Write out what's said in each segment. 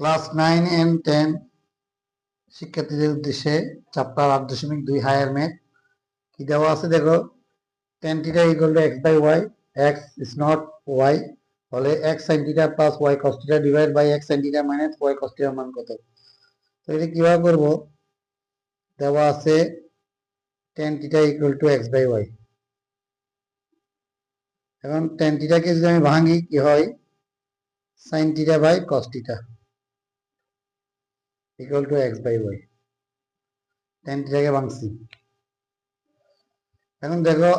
Class nine and ten শিক্ষার্থীদের উদ্দেশ্যে chapter আট দশমিক দুই হায়ার ম্যাথ কি দেওয়া আছে দেখো? Tan theta equal to x by y x is not y হলে x sine theta plus y cos theta divide by x sine theta minus y cos মান কত? তো এটা কীভাবে করব? দেওয়া আছে tan theta equal to x by y এখন টেন টিটাকে যদি আমি ভাঙি, কি হয়? Sine theta by cos theta equal to x by y tan ভাঙছি। এখন দেখো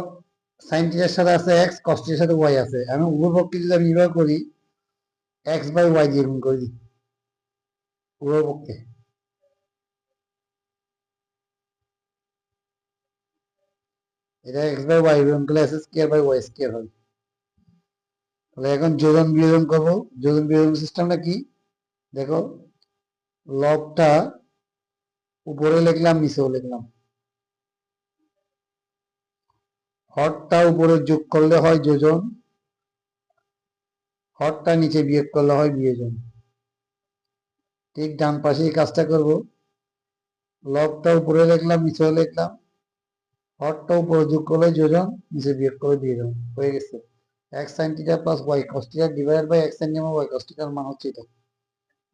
সাইন সাথে আছে এক্স কস টিটার সাথে ওয়াই আছে। আমি উভয় পক্ষে যদি আমি নির্ভর করি এক্স বাই ওয়াই দিয়ে গুণ করে। দিই এটা এক্স বাই ওয়াই গুণ করলে s square by y square হবে। তাহলে এখন যোজন বিয়োজন করব। যোজন বিয়োজন সিস্টেমটা কি? দেখো লবটা উপরে লিখলাম, নিচেও লিখলাম। হরটা উপরে যোগ করলে হয় যোজন, হরটা নিচে বিয়োগ করলে হয় বিয়োজন। ঠিক ডান পাশে কাজটা করব। লবটা উপরে লিখলাম, নিচেও লিখলাম। হরটা উপরে যোগ করলে যোজন, নিচে বিয়োগ করে বিয়োজন। হয়ে গেছে। X sine theta plus y cos theta divided by x sine y cos টিটার মান হচ্ছে এটা।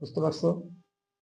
বুঝতে পারছ?